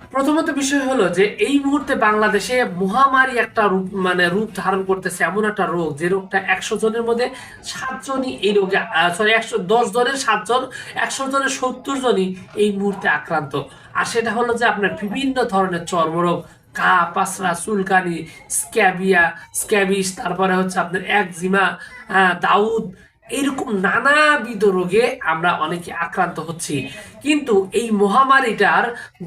প্রথমত বিষয় হলো যে এই মুহূর্তে বাংলাদেশে মহামারী একটা রূপ মানে রূপ ধারণ করতেছে এমন একটা রোগ, যে রোগটা একশো জনের মধ্যে সাতজনই এই রোগে সরি একশো দশ জনের সাতজন একশো জনের সত্তর জনই এই মুহূর্তে আক্রান্ত। আর সেটা হলো যে আপনার বিভিন্ন ধরনের চর্মরোগ কা পাসরা চুলকানি স্ক্যাবিয়া স্ক্যাবিস তারপরে হচ্ছে আপনার একজিমা দাউদ এরকম নানাবিধ রোগে আমরা অনেকে আক্রান্ত হচ্ছি। কিন্তু এই মহামারীটার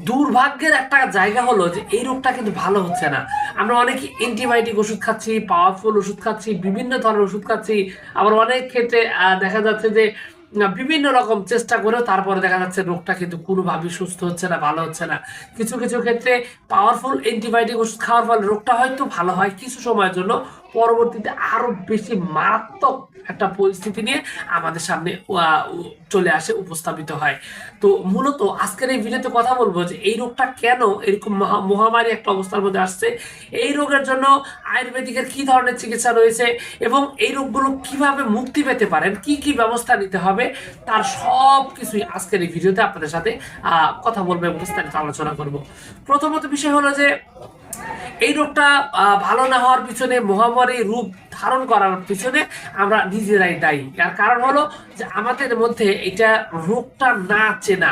দুর্ভাগ্যের একটা জায়গা হলো যে এই রোগটা কিন্তু ভালো হচ্ছে না। আমরা অনেকে অ্যান্টিবায়োটিক ওষুধ খাচ্ছি, পাওয়ারফুল ওষুধ খাচ্ছি, বিভিন্ন ধরনের ওষুধ খাচ্ছি। আবার অনেক ক্ষেত্রে দেখা যাচ্ছে যে বিভিন্ন রকম চেষ্টা করেও তারপরে দেখা যাচ্ছে রোগটা কিন্তু কোনোভাবেই সুস্থ হচ্ছে না, ভালো হচ্ছে না। কিছু কিছু ক্ষেত্রে পাওয়ারফুল অ্যান্টিবায়োটিক ওষুধ খাওয়ার ফলে রোগটা হয়তো ভালো হয় কিছু সময়ের জন্য। পরবর্তীতে আরও বেশি মারাত্মক একটা পরিস্থিতি নিয়ে আমাদের সামনে চলে আসে, উপস্থাপিত হয়। তো মূলত আজকের এই ভিডিওতে কথা বলব যে এই রোগটা কেন এরকম মহামারী একটা অবস্থার মধ্যে আসছে, এই রোগের জন্য আয়ুর্বেদিকের কি ধরনের চিকিৎসা রয়েছে এবং এই রোগগুলো কীভাবে মুক্তি পেতে পারেন, কি কি ব্যবস্থা নিতে হবে, তার সব কিছুই আজকের এই ভিডিওতে আপনাদের সাথে কথা বলব এবং বিস্তারিত আলোচনা করব। প্রথমত বিষয় হলো যে এই রোগটা ভালো না হওয়ার পিছনে, মহামারী রূপ ধারণ করার পিছনে আমরা নিজেরাই দায়ী। তার কারণ হলো যে আমাদের মধ্যে এটা রোগটা না চেনা।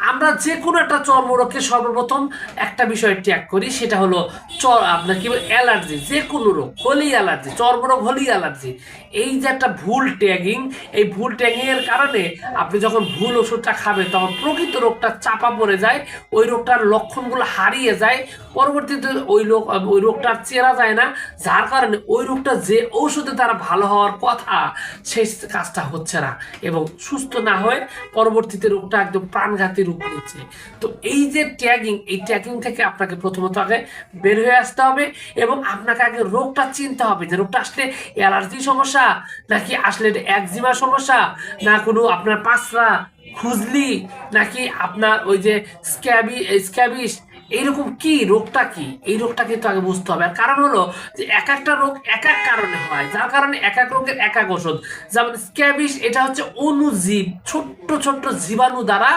আমরা যে কোনো একটা চর্মরোগকে সর্বপ্রথম একটা বিষয় ট্যাগ করি, সেটা হলো চ- আপনার কি অ্যালার্জি। যে কোনো রোগ, হলেই অ্যালার্জি, চর্মরোগ হলেই অ্যালার্জি। এই যে একটা ভুল ট্যাগিং এই ভুল ট্যাগিংয়ের কারণে আপনি যখন ভুল ওষুধটা খাবেন, তখন প্রকৃত রোগটা চাপা পড়ে যায়, ওই রোগটার লক্ষণগুলো হারিয়ে যায়, পরবর্তীতে ওই রোগ ওই রোগটা আর চেনা যায় না, যার কারণে ওই রোগটা যে ঔষধে তারা ভালো হওয়ার কথা, সেই কাজটা হচ্ছে না। এবং সুস্থ না হয়ে পরবর্তীতে রোগটা একদম প্রাণঘাতী রূপ নিচ্ছে তো এই যে ট্যাগিং এই ট্যাগিং থেকে আপনাকে প্রথমত আগে বের হয়ে আসতে হবে এবং আপনাকে আগে রোগটা চিনতে হবে যে রোগটা আসলে অ্যালার্জি সমস্যা নাকি আসলে একজিমা সমস্যা না কোনো আপনার পাঁচরা খুজলি নাকি আপনার ওই যে স্ক্যাবি স্ক্যাবিস এইরকম কি, রোগটা কি? এই রোগটা কিন্তু আগে বুঝতে হবে। আর কারণ হলো যে এক একটা রোগ এক এক কারণে হয়। যার কারণে এক এক রোগের এক এক ওষুধ। যেমন স্ক্যাবিস এটা হচ্ছে অণুজীব ছোট্ট ছোট্ট জীবাণু দ্বারা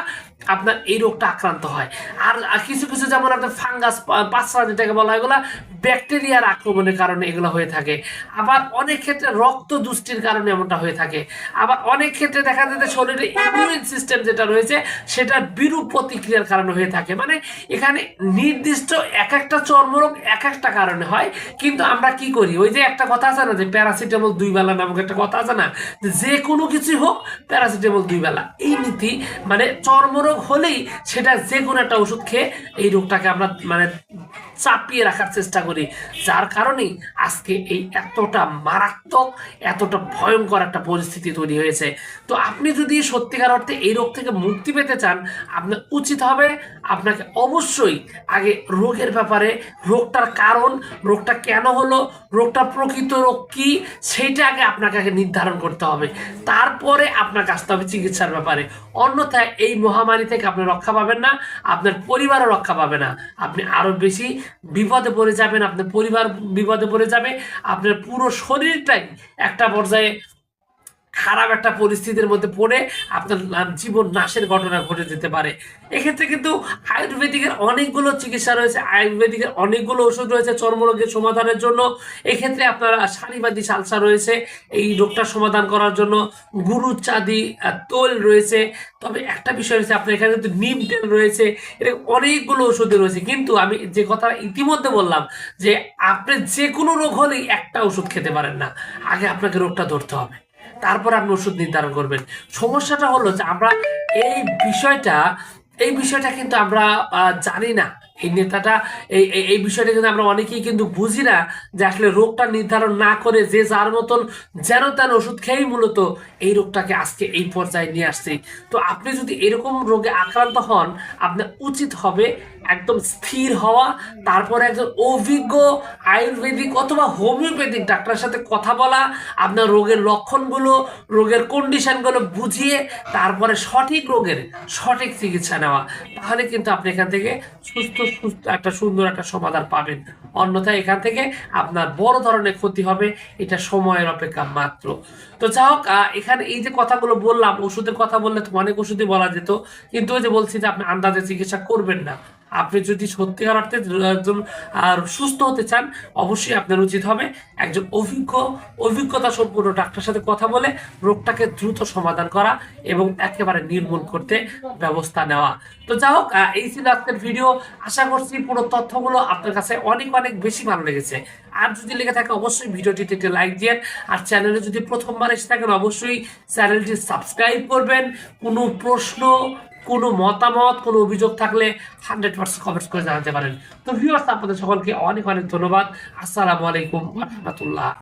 আপনার এই রোগটা আক্রান্ত হয়। আর কিছু কিছু যেমন আপনার ফাঙ্গাস পাঁচরা যেটাকে বলা হয়, এগুলো ব্যাকটেরিয়ার আক্রমণের কারণে এগুলো হয়ে থাকে। আবার অনেক ক্ষেত্রে রক্ত দুষ্টির কারণে এমনটা হয়ে থাকে। আবার অনেক ক্ষেত্রে দেখা যায় শরীরে ইমিউন সিস্টেম যেটা রয়েছে, সেটার বিরূপ প্রতিক্রিয়ার কারণে হয়ে থাকে। মানে এখানে নির্দিষ্ট এক একটা চর্মরোগ এক একটা কারণে হয়। কিন্তু আমরা কি করি? ওই যে একটা কথা আছে না যে প্যারাসিটামল দুই বেলা নামক একটা কথা আছে না? যে কোনো কিছুই হোক, প্যারাসিটামল দুই বেলা। এই নীতি মানে চর্মরোগ হলেই সেটা যে কোনো একটা ওষুধ খেয়ে এই রোগটাকে আমরা মানে চাপিয়ে রাখার চেষ্টা করি। যার কারণেই আজকে এই এতটা মারাত্মক, এতটা ভয়ঙ্কর একটা পরিস্থিতি তৈরি হয়েছে। তো আপনি যদি সত্যিকার অর্থে এই রোগ থেকে মুক্তি পেতে চান আপনার উচিত হবে আপনাকে অবশ্যই আগে রোগের ব্যাপারে, রোগটার কারণ, রোগটা কেন হলো, রোগটার প্রকৃত রোগ কি সেইটা আগে আপনাকে আগে নির্ধারণ করতে হবে। তারপরে আপনাকে আসতে হবে চিকিৎসার ব্যাপারে। অন্যথায় এই মহামারী থেকে আপনি রক্ষা পাবেন না, আপনার পরিবারও রক্ষা পাবে না। আপনি আরও বেশি বিপদে পড়ে যাবেন আপনার পরিবার বিপদে পড়ে যাবে আপনার পুরো শরীরটাই একটা পর্যায়ে খারাপ একটা পরিস্থিতির মধ্যে পড়ে আপনার জীবন নাশের ঘটনা ঘটে যেতে পারে। এক্ষেত্রে কিন্তু আয়ুর্বেদিকের অনেকগুলো চিকিৎসা রয়েছে, আয়ুর্বেদিকের অনেকগুলো ওষুধ রয়েছে চর্মরোগের সমাধানের জন্য। এক্ষেত্রে আপনার সারিবাদী সালসা রয়েছে, এই রোগটার সমাধান করার জন্য। গুরু চাঁদি তোল রয়েছে। তবে একটা বিষয় রয়েছে, আপনার এখানে কিন্তু নিম তেল রয়েছে এরকম অনেকগুলো ওষুধ রয়েছে। কিন্তু আমি যে কথা ইতিমধ্যে বললাম যে, আপনি যে কোনো রোগ হলেই একটা ওষুধ খেতে পারেন না। আগে আপনাকে রোগটা ধরতে হবে। তারপর আপনি ওষুধ নির্ধারণ করবেন। সমস্যাটা হলো যে আমরা এই বিষয়টা এই বিষয়টা কিন্তু আমরা জানি না। এই নেতাটা, এই, এই- বিষয়টা কিন্তু আমরা অনেকেই কিন্তু বুঝি না যে আসলে রোগটা নির্ধারণ না করে যে যার মতন যেন তেন ওষুধ খেয়েই মূলত এই রোগটাকে আজকে এই পর্যায়ে নিয়ে আসছে। তো আপনি যদি এরকম রোগে আক্রান্ত হন আপনার উচিত হবে একদম স্থির হওয়া, তারপরে একজন অভিজ্ঞ আয়ুর্বেদিক অথবা হোমিওপ্যাথিক ডাক্তারের সাথে কথা বলা, আপনার রোগের লক্ষণগুলো, রোগের কন্ডিশনগুলো বুঝিয়ে, তারপরে সঠিক রোগের সঠিক চিকিৎসা নেওয়া, তাহলে কিন্তু আপনি এখান থেকে সুস্থ একটা সুন্দর একটা সমাধান পাবেন। অন্যথায় এখান থেকে আপনার বড় ধরনের ক্ষতি হবে, এটা সময়ের অপেক্ষা মাত্র। তো যা হোক এখানে এই যে কথাগুলো বললাম, ওষুধের কথা বললে তো অনেক ওষুধই বলা যেত, কিন্তু ওই যে বলছি যে আপনি আন্দাজে চিকিৎসা করবেন না। আপনি যদি সত্যিকার অর্থে একজন, আর সুস্থ হতে চান, অবশ্যই আপনার উচিত হবে একজন অভিজ্ঞ, অভিজ্ঞতা সম্পূর্ণ ডাক্তারের সাথে কথা বলে রোগটাকে দ্রুত সমাধান করা এবং একেবারে নির্মূল করতে ব্যবস্থা নেওয়া। তো যাই হোক এই ছিল আজকের ভিডিও আশা করছি পুরো তথ্যগুলো আপনার কাছে অনেক অনেক বেশি ভালো লেগেছে। আর যদি লেগে থাকে, অবশ্যই ভিডিওটিতে একটি লাইক দিয়ে আর চ্যানেলে যদি প্রথমবার এসে থাকেন, অবশ্যই চ্যানেলটি সাবস্ক্রাইব করবেন। কোনো প্রশ্ন কোনো মতামত, কোনো অভিযোগ থাকলে হান্ড্রেড পার্সেন্ট কমেন্টস করে জানাতে পারেন। তো ভিউয়ার্স আপনাদের সকলকে অনেক অনেক ধন্যবাদ। আসসালামু আলাইকুম রহমতুল্লাহ।